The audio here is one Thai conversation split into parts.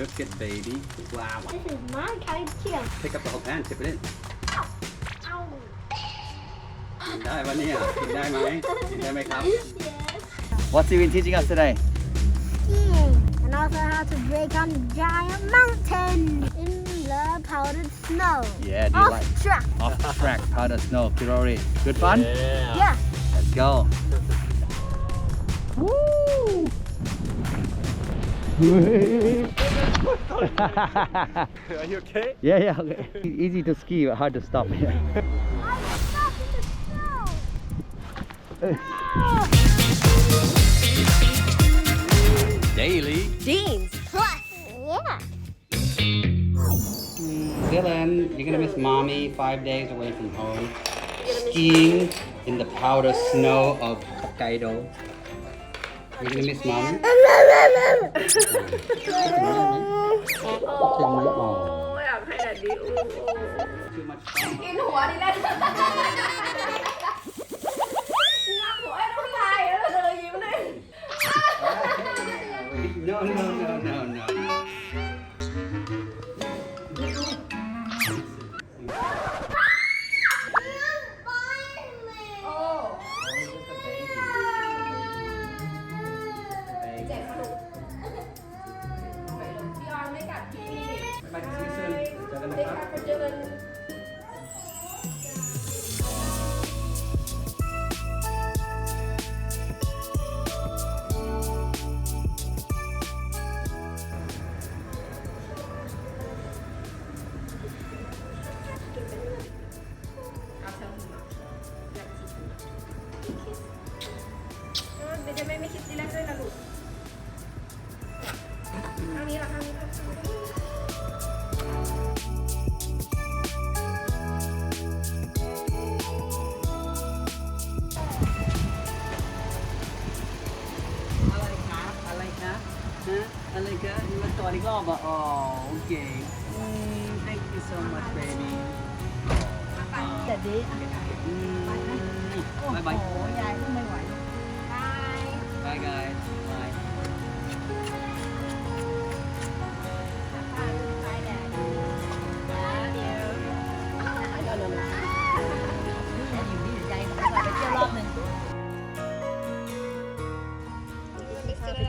cook it, baby. Wow. This is my kind of chill. Pick up the whole pan, tip it in. Ow. กินได้ปะเนี่ย กินได้ไหมกินได้ไหมครับ Yes. What's he been teaching us today? Skiing. And also how to break on a giant mountain in the powdered snow. Yeah, do you Off like track. off track powder snow Kirori? Good fun? Yeah. Let's go. Are you okay? yeah, yeah. Okay. Easy to ski, but hard to stop. I was stuck in the snow. Daily. Jeans. Plus. Yeah. Dylan, you're gonna miss mommy five days away from home. Skiing in the powder snow of Hokkaido. You're gonna miss mommy? ยังไหมอ๋ออยากให้แดดดีอู้ Too much fun. กินหัวนี่แหละงับหัวไอ้ต้องตายแล้วเธอยิ้มเลย No, no, no, no, no.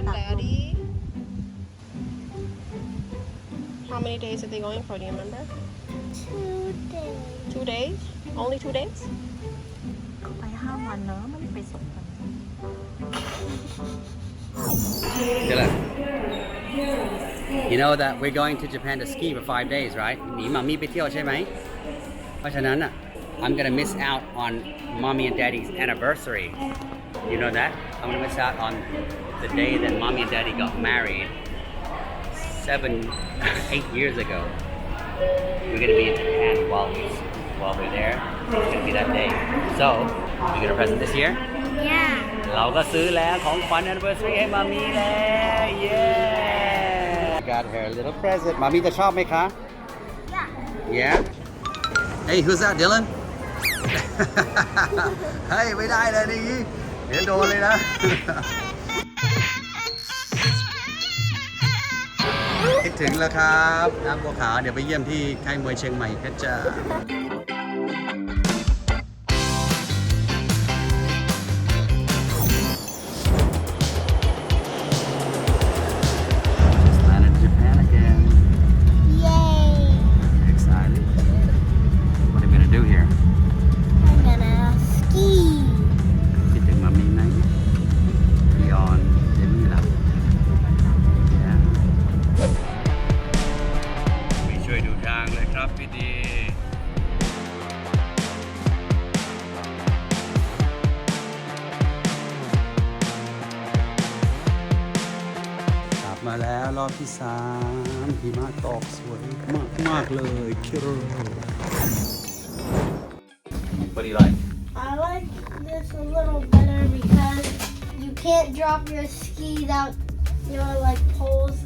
and Daddy. How many days are they going for? Do you remember? Today. Two days? Only two days? เขาไปห้าวันเนอะไม่ได้ไปสองวัน Dylan you know that we're going to Japan to ski for five days right หนีมามีไปเที่ยวใช่ไหม เพราะฉะนั้นอ่ะ I'm gonna miss out on mommy and daddy's anniversary you know that I'm gonna miss out on the day that mommy and daddy got married seven eight years ago we're gonna be in Japan while we while we're there it's gonna be that day so you get a present this year Yeah. เราก็ซื้อแล้วของขวัญ anniversary ให้มามีแล้ว yeah got her a little present มามีจะชอบไหมคะ Yeah. yeah hey who's that Dylan เฮ้ย ไม่ได้เลยนี่เดี๋ยวโดนเลยนะ ถึงแล้วครับน้ำบัวขาวเดี๋ยวไปเยี่ยมที่ค่ายมวยเชียงใหม่เพชรจ้า มาแล้วรอบที่สามหิมะตกสวยมากมากๆเลยคิโร What do you like? I like this a little better because you can't drop your skis out your like poles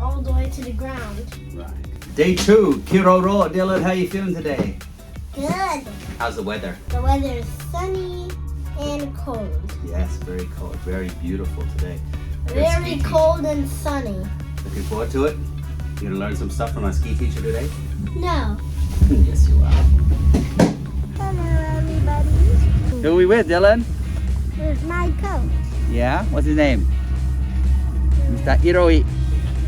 all the way to the ground. Right. Day two, Kiroro. Dylan, how you feeling today? Good. How's the weather? The weather is sunny and cold. Yes, very cold. Very beautiful today. Very skiing. cold and sunny. Looking forward to it? You gonna learn some stuff from our ski teacher today? No. yes, you are. Hello, everybody. Who are we with, Dylan? Here's my coach. Yeah. What's his name? Mr. Iroi.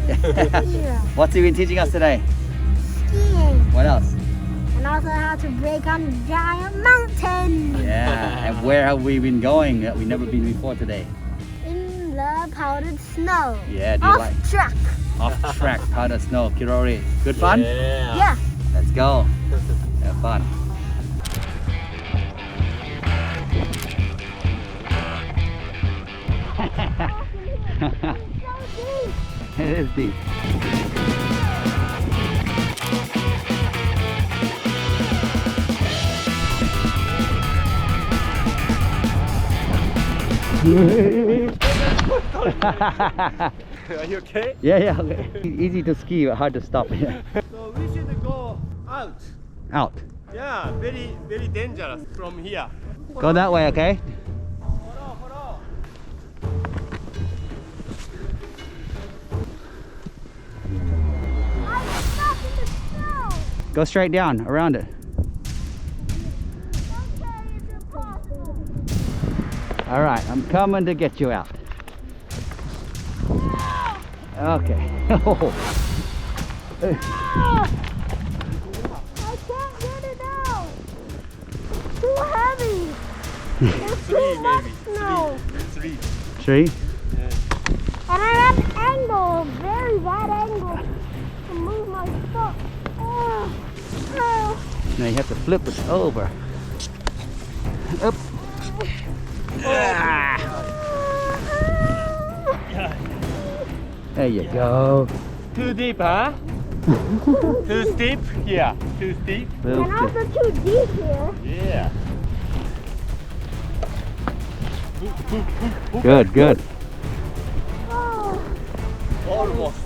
What's he been teaching us today? Skiing. What else? And also how to break on a giant mountain. Yeah. and where have we been going that we never been before today? In the powdered snow. Yeah. Do you Off like track. off track powder snow? Kirori. Good fun. Yeah. Yeah. Let's go. Have fun. it is deep. Are you okay? yeah, yeah. okay. Easy to ski, but hard to stop. Yeah. So we should go out. Out. Yeah, very very dangerous from here. Go that way, okay? Follow, follow. I'm stuck in the snow. Go straight down around it. Okay, it's impossible. All right, I'm coming to get you out. Okay. Ah! I can't get it out. It's too heavy. There's Three too much maybe. snow. Three. Tree? And I have an angle, a very bad angle to move my foot. Oh, oh. Now you have to flip it over. Up. Ah, there you go. Too deep, huh? Too steep? Yeah. Too steep? Little And bit. also too deep here. Yeah. Good, good. Oh, Almost.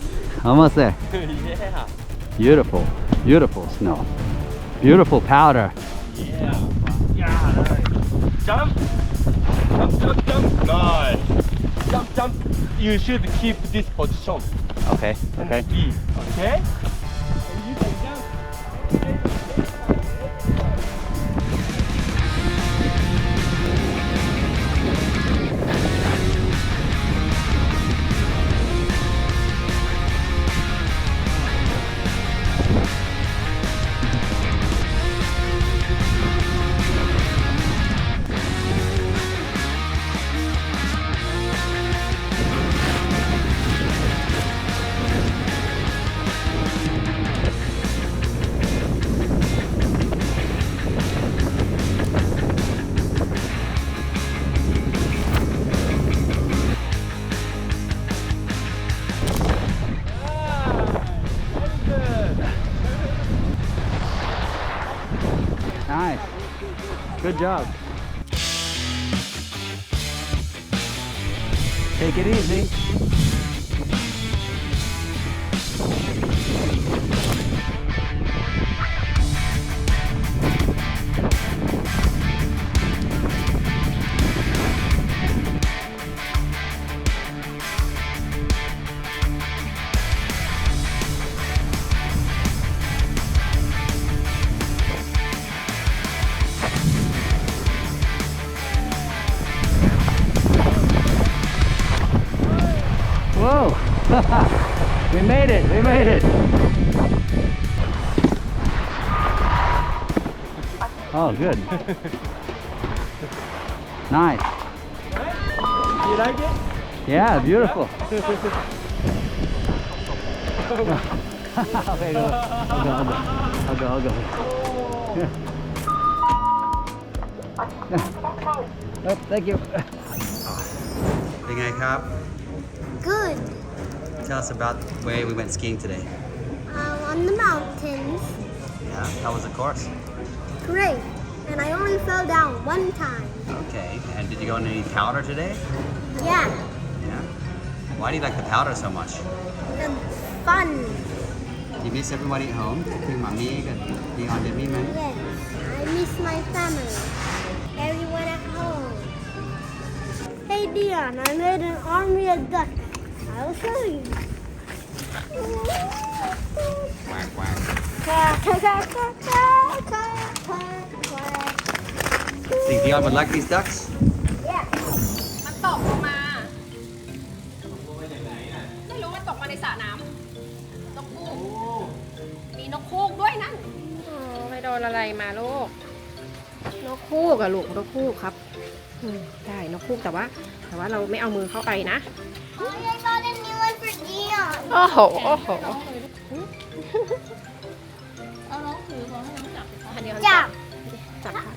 Almost there. yeah. Beautiful, beautiful snow. Beautiful powder. Yeah. Yeah. Nice. Jump. Jump, jump, jump. Nice. Jump, jump. You should keep this position. Okay, okay. Ski. Okay? Good job. Take it easy. we made it, we made it. Oh, good. nice. You like it? Yeah, beautiful. okay, go. I'll go, I'll go. I'll go, I'll go. oh, thank you. เป็นไงครับ good. Tell us about where we went skiing today. Um, on the mountains. Yeah, how was the course? Great, and I only fell down one time. Okay, and did you go on any powder today? Yeah. Yeah? Why do you like the powder so much? It's fun. You miss everybody at home, including mommy and the aunt and me, man? Yes, I miss my family, everyone at home. Hey Dion, I made an army of ducks. I'll show you. Think Dion would like these ducks? มันตกลงมา ไม่รู้มันตกมาในสระน้ำนกคูกมีนกคูกด้วยนั่นไปโดนอะไรมาลูก นกคูกอะลูกนกคูกครับอืมได้นกคูกแต่ว่า แต่ว่าเราไม่เอามือเข้าไปนะ Oh, I got a new one for Dion. โอ้โหโอ้โหเอาน้องถือบอกให้น้องจับอันเดียว Jump. จับค่ะ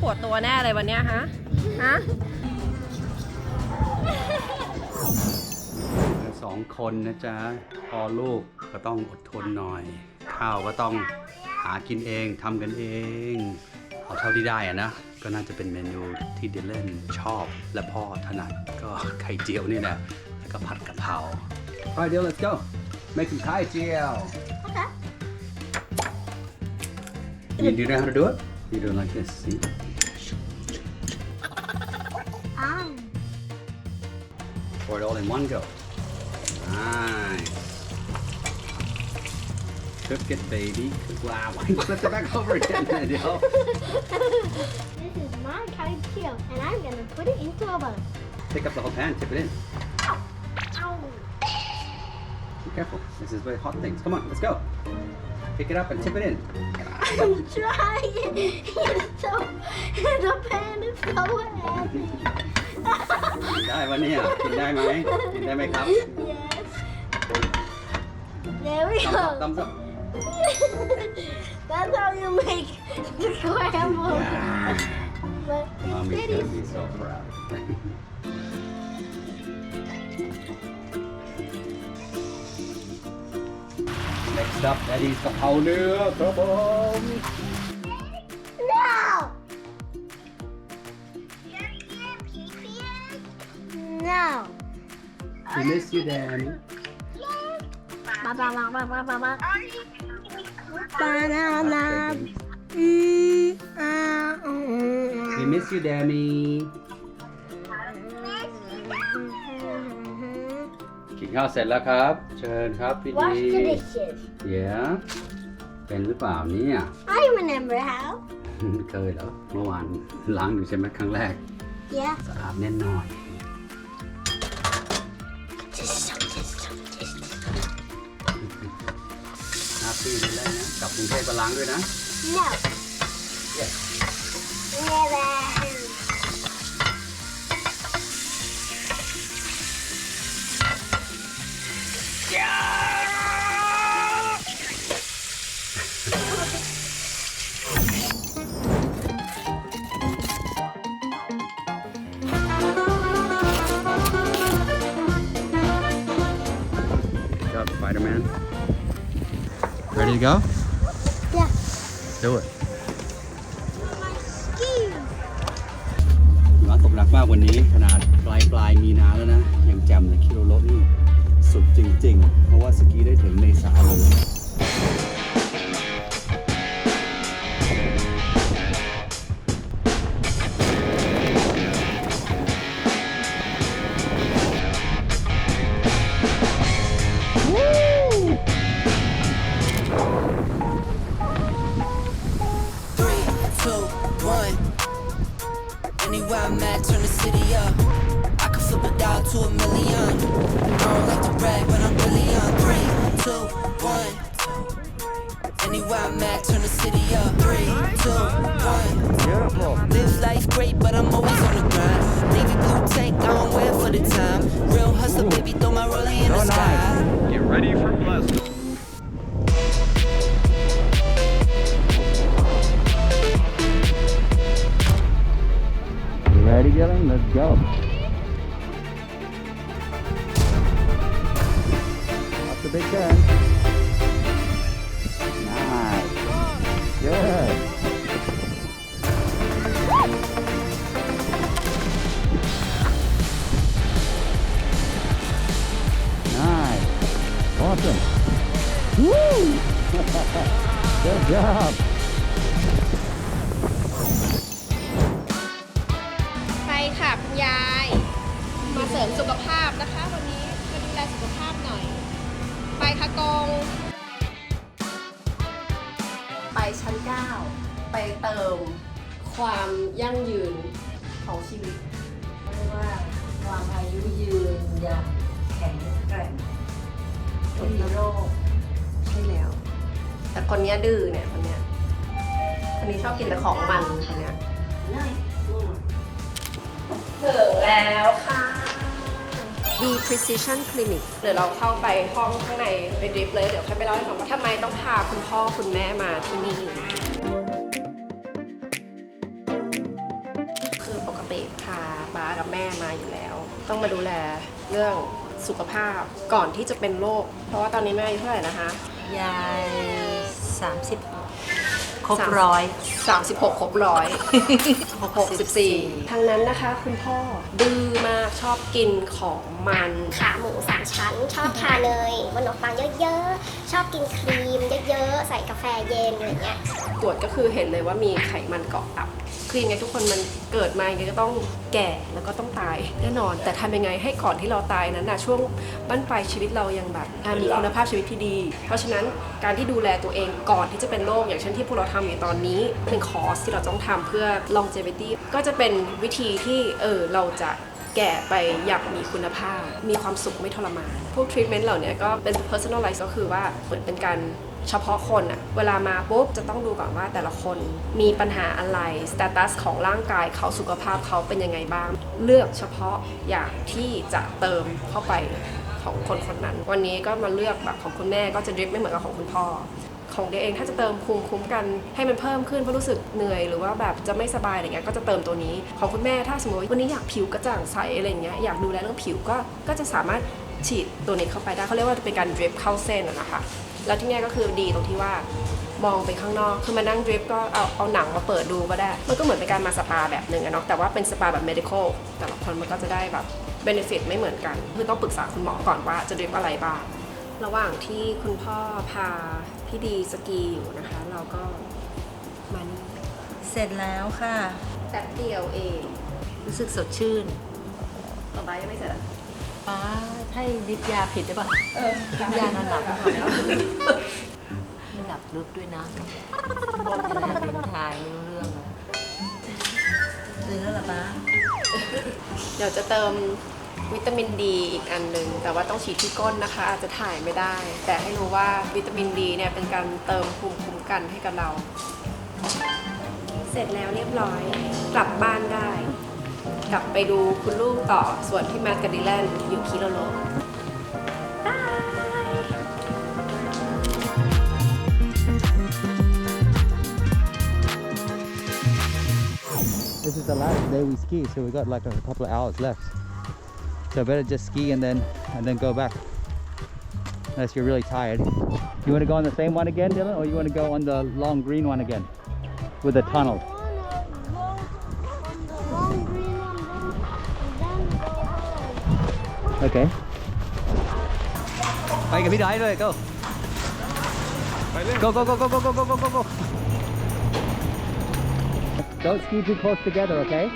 ปวดตัวแน่เลยวันเนี้ยฮะ ฮะ สองคนนะจ๊ะพอลูกก็ต้องอดทนหน่อย ข้าวก็ต้องหากินเองทำกันเอง เอาเท่าที่ได้อะนะ ก็น่าจะเป็นเมนูที่ดิเลนชอบและพ่อถนัดก็ไข่เจียวนี่แหละแล้วก็ผัดกะเพรา Alright, Dylan, let's go. Make some Thai jiao. Okay. You do know how to do it? You do it like this, see? Pour it all in one go. Nice. Cook it, baby. Wow, why you flip it back over again, Danielle? this is my Thai chill, and I'm gonna put it into a bowl. Pick up the whole pan, tip it in. Ow. Be careful. This is very hot things. Come on, let's go. Pick it up and tip it in. I'm trying. It's so, the pan is so heavy. กินได้ปะเนี่ยกินได้ไหมกินได้ไหมครับ yes. There we Thumbs up, go. thumbs up. That's how you make the scramble. Yeah. But Mommy's it gonna is be so proud. Next up, Daddy's กะเพราเนื้อครับผม No. We miss you, Danny. Ba ba ba ba ba ba ba. Banana. Mm, ah, mm, We miss you, Danny. กินข้าวเสร็จแล้วครับ เชิญครับพี่ Wash ดี the dishes. Yeah เป็นหรือเปล่าเนี่ย I remember how. เคยเหรอเมื่อวานล้างอยู่ใช่ไหมครั้งแรก Yeah. สะอาดแน่นอน หน้าที่นี่เลยนะกลับกรุงเทพก็ล้างด้วยนะ No. Yes. Never. Ready to go? Yeah. Do it. Anywhere I'm at, turn the city up. Three, two, one. Beautiful. Live life great, but I'm always on the grind. Navy blue tank, I don't wear for the time. Real hustle, baby, throw my rollie in the So sky. nice. Get ready for Pleasant. You ready, Dylan? Let's go. That's a big turn. Good job. ไปค่ะคุณยาย มาเสริมสุขภาพนะคะ วันนี้มาดูแลสุขภาพหน่อย ไปค่ะกง ไปชั้น 9 ไปเติมความยั่งยืนของชีวิตเรียกว่าความอายุยืนอย่างแข็งแกร่งไม่มีโรคใช่แล้ว แต่คนเนี้ยดื้อเนี่ยคนเนี้ยคนนี้ชอบกินแต่ของมันคนเนี้ยถึงแล้วค่ะ B Precision Clinic เดี๋ยวเราเข้าไปห้องข้างในไปดริฟเลย เดี๋ยวค่อยไปเล่าให้ฟังว่าทำไมต้องพาคุณพ่อคุณแม่มาที่นี่ คือปกติพาป้ากับแม่มาอยู่แล้ว ต้องมาดูแลเรื่อง สุขภาพก่อนที่จะเป็นโรคเพราะว่าตอนนี้แม่อายุเท่าไหร่นะคะยายสามสิบ ครบร้อย 36 ครบร้อย64ทางนั้นนะคะ คุณพ่อดื้อมากชอบกินของมัน ขาหมูสามชั้น ชอบทานเนยบนขนมปังเยอะๆ ชอบกินครีมเยอะๆ ใส่กาแฟเย็นอะไรเงี้ยตรวจก็คือเห็นเลยว่ามีไขมันเกาะตับ คือยังไงทุกคนมันเกิดมายังไงก็ต้องแก่แล้วก็ต้องตายแน่นอน แต่ทำยังไงให้ก่อนที่เราตายนั้นนะช่วงบั้นปลายชีวิตเรายังแบบอะมีคุณภาพชีวิตที่ดี เพราะฉะนั้นการที่ดูแลตัวเองก่อนที่จะเป็นโรคอย่างเช่นที่พวกเราทำอยู่ตอนนี้เป็นคอร์สที่เราต้องทำเพื่อ longevity ก็จะเป็นวิธีที่เออเราจะแก่ไปอย่างมีคุณภาพ มีความสุขไม่ทรมาน พวกทรีทเมนต์เหล่านี้ก็เป็น personalize ก็คือว่าเหมือนเป็นการเฉพาะคนอะเวลามาปุ๊บจะต้องดูก่อนว่าแต่ละคนมีปัญหาอะไร สเตตัสของร่างกายเขาสุขภาพเขาเป็นยังไงบ้าง เลือกเฉพาะอย่างที่จะเติมเข้าไปของคนคนนั้น วันนี้ก็มาเลือกแบบของคุณแม่ก็จะดริปไม่เหมือนกับของคุณพ่อ ของเดย์เองถ้าจะเติมภูมิคุ้มกันให้มันเพิ่มขึ้นเพราะรู้สึกเหนื่อยหรือว่าแบบจะไม่สบายอะไรเงี้ยก็จะเติมตัวนี้ ของคุณแม่ถ้าสมมติวันนี้อยากผิวกระจ่างใสอะไรเงี้ยอยากดูแลเรื่องผิวก็ก็จะสามารถฉีดตัวนี้เข้าไปได้เขาเรียกว่าเป็นการดริปเข้าเส้นนะคะแล้วที่นี้ก็คือดีตรงที่ว่ามองไปข้างนอก คือมานั่งดริปก็เอาเอาหนังมาเปิดดูก็ได้ มันก็เหมือนเป็นการมาสปาแบบหนึ่งอะเนาะ แต่ว่าเป็นสปาแบบ medical แต่ละคนมันก็จะได้แบบ benefit ไม่เหมือนกัน คือต้องปรึกษาคุณหมอก่อนว่าจะดริปอะไรบ้าง ระหว่างที่คุณพ่อพาพี่ดีสกีอยู่นะคะ เราก็มานี่เสร็จแล้วค่ะ แป๊บเดียวเอง รู้สึกสดชื่นต่อไปยังไม่เสร็จอะป้าให้ดิบยาผิดได้ป่ะเออดิบยานอนหลับไม่หลับลึกด้วยนะจะได้เป็นทายไม่รู้เรื่องอะตื่นแล้วเหรอป้าเดี๋ยวจะเติม วิตามินดีอีกอันหนึ่งแต่ว่าต้องฉีดที่ก้นนะคะ อาจจะถ่ายไม่ได้ แต่ให้รู้ว่าวิตามินดีเนี่ยเป็นการเติมภูมิคุ้มกันให้กับเรา เสร็จแล้วเรียบร้อยกลับบ้านได้ กลับไปดูคุณลูกต่อส่วนที่แมทกับดิแลนอยู่คิโลโล This is the last day we ski, so we got like a couple of hours left. So I better just ski and then and then go back. Unless you're really tired. You want to go on the same one again, Dylan, or you want to go on the long green one again with the tunnel? Okay. I can video the rồi, go. Go, go, go, go, go, go, go, go, go, go. Don't ski too close together, okay?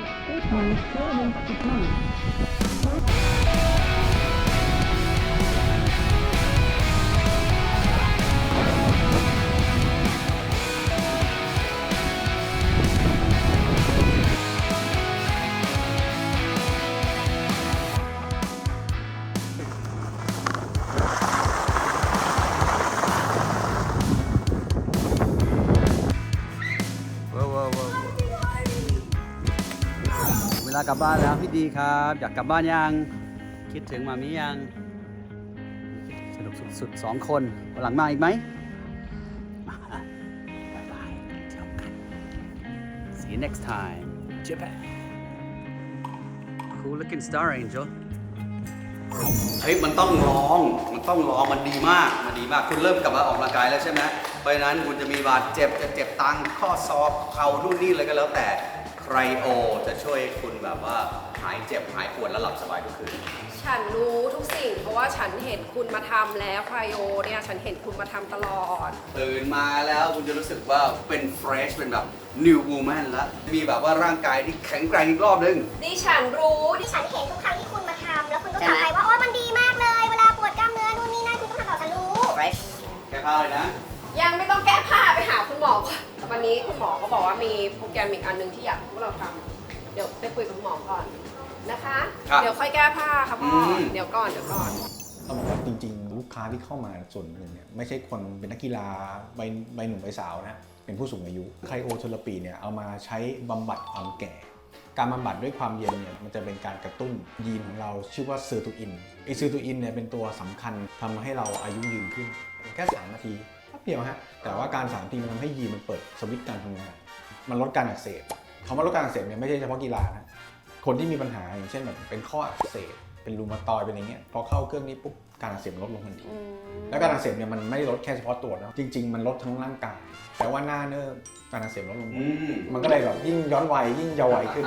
ากลับบ้านแล้วพี่ดีครับ อยากกลับบ้านยัง คิดถึงมามิยัง สนุกสุดๆสองคนวันหลังมาอีกไหมมาบายบายเที่ยวกัน see you next time Japan cool looking star angel เฮ้ยมันต้องลอง มันต้องลอง มันดีมาก มันดีมาก คุณเริ่มกลับมาออกกำลังกายแล้วใช่ไหมเพราะฉะนั้นคุณจะมีบาดเจ็บจะเจ็บตังข้อศอกเข่านู่นนี่อะไรก็แล้วแต่ ใครโอจะช่วยให้คุณแบบว่าหายเจ็บหายปวดและหลับสบายทุกคืน ฉันรู้ทุกสิ่ง เพราะว่าฉันเห็นคุณมาทำแล้วไครโอเนี่ยฉันเห็นคุณมาทำตลอด ตื่นมาแล้วคุณจะรู้สึกว่าเป็น fresh เป็นแบบ new woman แล้วมีแบบว่าร่างกายที่แข็งแกร่งอีกรอบนึง ดิฉันรู้ดิฉันเห็นทุกครั้งที่คุณมาทำแล้วคุณก็กลับไปว่าโอ้มันดีมากเลย เวลาปวดกล้ามเนื้อนู่นนี่นั่นคุณก็ทำต่อฉันรู้แค่ผ้าเลยนะ ยังไม่ต้องแก้ผ้าไปหาคุณหมอก่อน วันนี้คุณหมอก็บอกว่ามีโปรแกรมอีกอันหนึงที่อยากให้พวกเราทำเดี๋ยวไปคุยกับคุณหมอก่อนนะคะ ครับเดี๋ยวค่อยแก้ผ้าค่ะพ่ออม เดี๋ยวก่อนเดี๋ยวก่อน ต้องบอกว่าจริงๆ ลูกค้าที่เข้ามาส่วนหนึ่งเนี่ยไม่ใช่คนเป็นนักกีฬาใบใบหนุ่มใบสาวนะเป็นผู้สูงอายุไคโอเทอราปีเนี่ยเอามาใช้บำบัดความแก่ การบำบัดด้วยความเย็นเนี่ยมันจะเป็นการกระตุ้นยีนของเราชื่อว่าเซอร์ตูอินไอเซอร์ตูอินเนี่ยเป็นตัวสำคัญทำให้เราอายุยืนขึ้น แค่ 3 นาทีแป๊บ เดียวฮะ แต่ว่าการ3นาทีมันทำให้ยีนมันเปิดสวิตช์การทำงาน มันลดการอักเสบคำว่าลดการอักเสบเนี่ยไม่ใช่เฉพาะกีฬานะ คนที่มีปัญหาอย่างเช่นแบบเป็นข้ออักเสบ เป็นรูมาตอยด์เป็นอย่างเงี้ย พอเข้าเครื่องนี้ปุ๊บการอักเสบลดลงทันทีแล้วการอักเสบเนี่ยมันไม่ได้ลดแค่เฉพาะตัวนะ จริง ๆ มันลดทั้งร่างกาย แต่ว่าหน้าเนิ่มการอักเสบลดลงอืม มันก็เลยแบบยิ่งย้อนวัยยิ่งเยาว์วัยขึ้น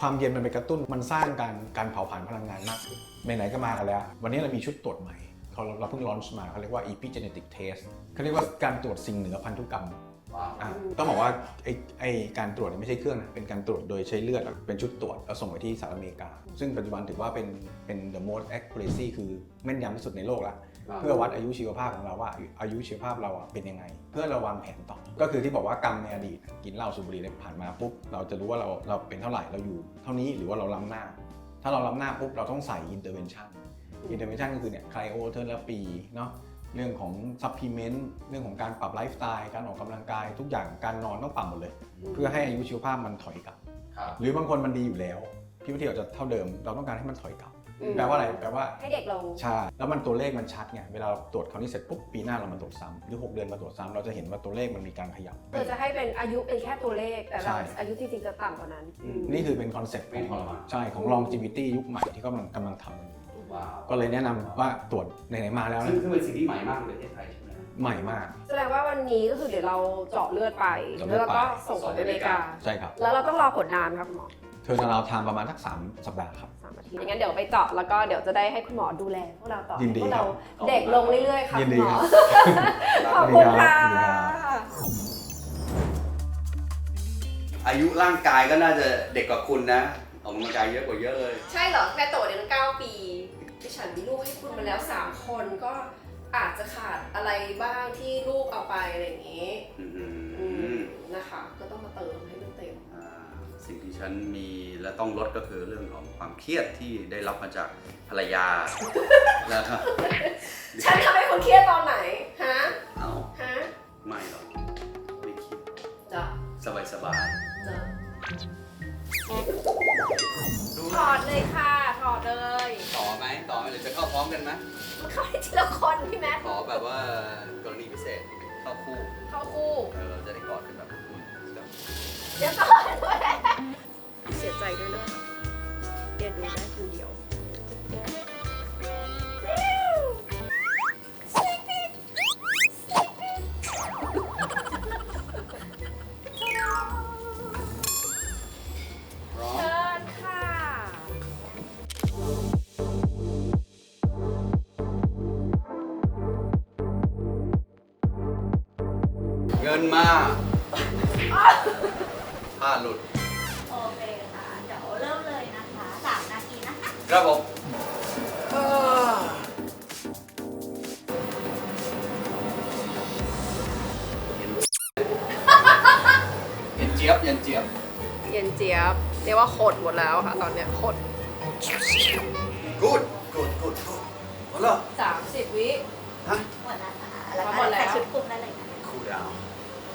ความเย็นมันไปกระตุ้นมันสร้างการการเผาผลาญพลังงานมากขึ้นไหนๆก็มากันแล้ว วันนี้เรามีชุดตรวจใหม่ เขาเราเพิ่งลอนช์มาเขาเรียกว่า epigenetic test เขาเรียกว่าการตรวจสิ่งเหนือพันธุกรรมอะต้องบอกว่าไอ้ไอ้การตรวจเนี่ยไม่ใช่เครื่องนะเป็นการตรวจโดยใช้เลือดแล้วเป็นชุดตรวจแล้วส่งไปที่สหรัฐอเมริกา ซึ่งปัจจุบันถือว่าเป็นเป็น the most accuracy คือแม่นยำที่สุดในโลกละเพื่อวัดอายุชีวภาพของเราว่าอายุชีวภาพเราอะเป็นยังไง เพื่อเราวางแผนต่อ ก็คือที่บอกว่ากรรมในอดีตกินเหล้าสูบบุหรี่อะไรผ่านมาปุ๊บเราจะรู้ว่าเราเราเป็นเท่าไหร่เราอยู่ เท่านี้หรือว่าเราล้ำหน้า ถ้าเราล้ำหน้าปุ๊บเราต้องใส่ intervention intervention ก็คือเนี่ย cryotherapy เนาะเรื่องของ supplement เรื่องของการปรับไลฟ์สไตล์การออกกำลังกายทุกอย่างการนอนต้องปรับหมดเลย เพื่อให้อายุชีวภาพมันถอยกลับครับ หรือบางคนมันดีอยู่แล้วพี่วิทยาจะเท่าเดิม เราต้องการให้มันถอยกลับอืมแปลว่าอะไรแปลว่าให้เด็กลงใช่แล้วมันตัวเลขมันชัดไงเวลาเราตรวจคราวนี้เสร็จปุ๊บปีหน้าเรามาตรวจซ้ำหรือ 6 เดือนมาตรวจซ้ำเราจะเห็นว่าตัวเลขมันมีการขยับเพื่อจะให้เป็นอายุเป็นแค่ตัวเลขแต่เราใช่อายุจริงๆจะต่ำกว่านั้นอืมนี่คือเป็นคอนเซ็ปต์ไม่ทรมานใช่ของ longevity ยุคใหม่ที่กำลังกำลังทำกันอยู่ว้าว ก็เลยแนะนำว่าตรวจไหนๆมาแล้วซึ่งนะซึ่งเป็นสิ่งที่ใหม่มากในประเทศไทยใช่ไหมใหม่มาก แสดงว่าวันนี้ก็คือเดี๋ยวเราเจาะเลือดไป เจาะเลืแล้อวดไปก็ส่งไปอเมริกา ใช่ครับ แล้วเราต้องรอผลนานครับคุณหมอเธอเราทำประมาณสักสามสัปดาห์ครับ สามอาทิตย์งั้นเดี๋ยวไปเจาะแล้วก็เดี๋ยวจะได้ให้คุณหมอดูแลพวกเราต่อยินดีพวกครัเราบ เด็กลงเรื่อยๆค่ะยินคุณดีหมอครับ ขอบคุณค่ะ ยินดีครับ อายุร่างกายก็น่าจะเด็กกว่าคุณนะออกกำลังกายเยอะกว่าเยอะเลย ใช่เหรอแม่โตเนี่ยตั้งเก้าปี ที่ฉันมีลูกให้คุณมาแล้วสามคนก็อาจจะขาดอะไรบ้างที่ลูกเอาไปอะไรอย่างงี้อือืมมนะคะ ก็ต้องมาเติมให้มันเต็ม อ่าสิ่งที่ฉันมีและต้องลดก็คือเรื่องของความเครียดที่ได้รับมาจากภรรยา แล้วก็ฉันทำให้คุณเครียดตอนไหน ฮะ เอาฮะไม่หรอกไม่คิดจ้ะสบายสบายจ้ะถอดเลยค่ะ ถอดเลยต่อไหมต่อไหมหรือจะเข้าพร้อมกันไหมมันเข้าได้ทีละคนพี่แม็กขอแบบว่ากรณีพิเศษเข้าคู่เข้าคู่เออเราจะได้กอดกันแบบคุณเดี๋ยวก่อนด้วยเสียใจด้วยนะคะเรียนรู้ได้คนเดียว เย็นเจี๊ยบเย็นเจี๊ยบเย็นเจี๊ยบเรียกว่าขดหมดแล้วค่ะ ตอนเนี้ยขดกูดกูดกูดกูดหมดแล้ว30วิ ฮะหมดแล้วค่ะแล้วก็ใส่ชุดคลุมได้เลยค่ะคูลดาว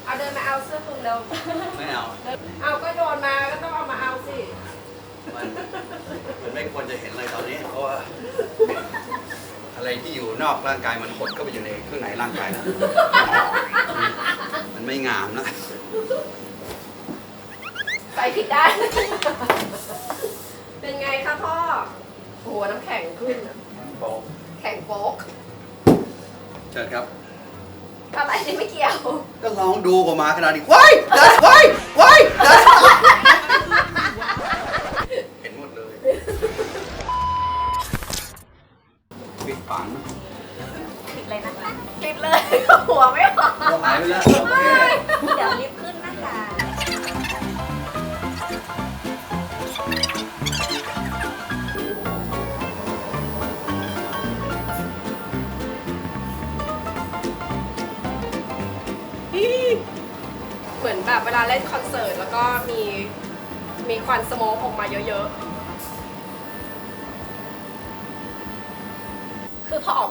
เอาเดินมาเอาเสื้อคลุมเร็ว ไม่เอา เอาก็โดนมาก็ต้องเอามาเอาสิควรจะเห็นเลยตอนนี้ เพราะว่า อะไรที่อยู่นอกร่างกายมันหดเข้าไปอยู่ในข้างในร่างกายแล้วมันไม่งามนะใส่ผิดด้าน เป็นไงคะพ่อ โอ้โห น้ำแข็งขึ้นอะแข็งโป๊กเชิญครับอะไรนี่ไม่เกี่ยว ก็ลองดูออกมาขนาดนี้ว้ายเดินว้าย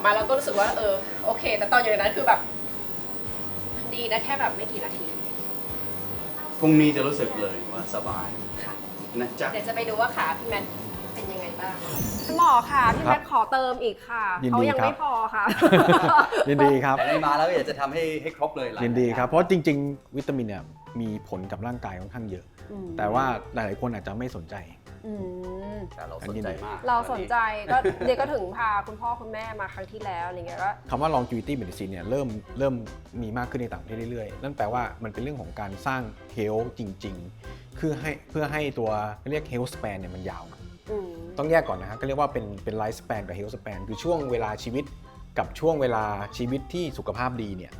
มาเราก็รู้สึกว่าเออโอเค แต่ตอนอยู่ในนั้นคือแบบ ดีนะแค่แบบไม่กี่นาทีพรุ่งนี้จะรู้สึกเลยว่าสบายค่ะนะจ๊ะ เดี๋ยวจะไปดูว่าขาพี่แมทเป็นยังไงบ้างหมอค่ะพี่แมทขอเติมอีกค่ะยินดีเขายังครับ ไม่พอค่ะ ยินดีครับ แต่ได้มาแล้วก็อยากจะทำให้ให้ครบเลยหลายินดีครับ เพราะจริง ๆ วิตามินเนี่ยมีผลกับร่างกายค่อนข้างเยอะ แต่ว่าหลายๆคนอาจจะไม่สนใจ อืมแต่เราสนใจมากเราสนใจก็เดี๋ยวก็ถึงพาคุณพ่อคุณแม่มาครั้งที่แล้วอะไรเงี้ยก็คำว่า longevity medicine เนี่ยเริ่มเริ่มมีมากขึ้นในต่างประเทศเรื่อยๆ นั่นแปลว่ามันเป็นเรื่องของการสร้าง health จริงๆ คือให้เพื่อให้ตัวเรียก health span เนี่ยมันยาวอืมต้องแยกก่อนนะฮะก็เรียกว่าเป็นเป็น life span กับ health span คือช่วงเวลาชีวิตกับช่วงเวลาชีวิตที่สุขภาพดีเนี่ย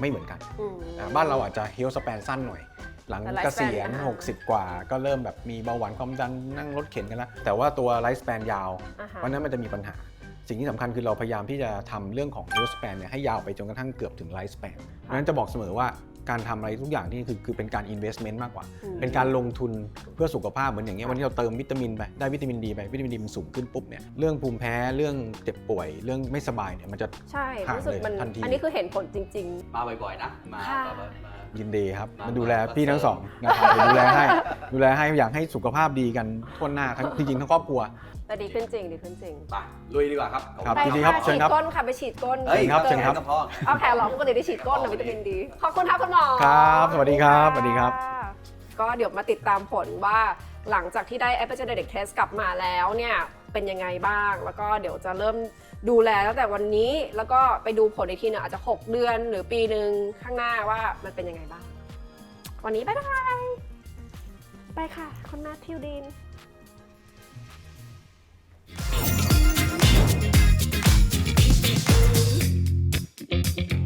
ไม่เหมือนกันอืมอ่าบ้านเราอาจจะ health span สั้นหน่อย หลังแต่ life เกษียณ span อ่า60 กว่า ก็เริ่มแบบมีเบาหวานความดันนั่งรถเข็นกันแล้ว แต่ว่าตัว life span ยาวอ่าฮะเพราะฉะนั้นมันจะมีปัญหา สิ่งที่สำคัญคือเราพยายามที่จะทำเรื่องของ health span เนี่ยให้ยาวไปจนกระทั่งเกือบถึง life span เพราะฉะนั้นจะบอกเสมอว่าการทำอะไรทุกอย่างที่คือคือเป็นการ investment มากกว่าอืมเป็นการลงทุนเพื่อสุขภาพเหมือนอย่างเงี้ยวันนี้เราเติมวิตามินไปได้วิตามินดีไปวิตามินดีมันสูงขึ้นปุ๊บเนี่ยเรื่องภูมิแพ้เรื่องเจ็บป่วย เรื่องไม่สบายเนี่ยมันจะใช่ห่างรู้สึกมันเลยทันทีอันนี้คือเห็นผลจริงมาบ่อยๆนะมาค่ะแบบว่ามา ยินดีครับมามาดูแลมาพี่ทั้งสองนะครับเดี๋ยวดูแลให้ดูแลให้อยากให้สุขภาพดีกันทั่วหน้าทั้งจริงๆทั้งครอบครัวๆแต่ดีขึ้นจริงดีขึ้นจริงไปลุยดีกว่าครับครับไปยินดีครับค่ะเชิฉีญดครับก้นค่ะไปฉีดก้นเฮ้ยครับเชิญครับก็พอเอาแผลหรอปกติได้ฉีดก้นหรือวิตามินดีขอบคุณครับคุณหมอครับสวัสดีครับสวัสดีครับะก็เดี๋ยวมาติดตามผลว่าหลังจากที่ได้ epigenetic test กลับมาแล้วเนี่ยเป็นยังไงบ้าง แล้วก็เดี๋ยวจะเริ่ม ดูแลตั้งแต่วันนี้แล้วก็ไปดูผลอีกทีหนึ่งอาจจะ 6 เดือนหรือปีหนึ่งข้างหน้าว่ามันเป็นยังไงบ้าง วันนี้บ๊ายบายไปค่ะคุณนาทิวดินうん。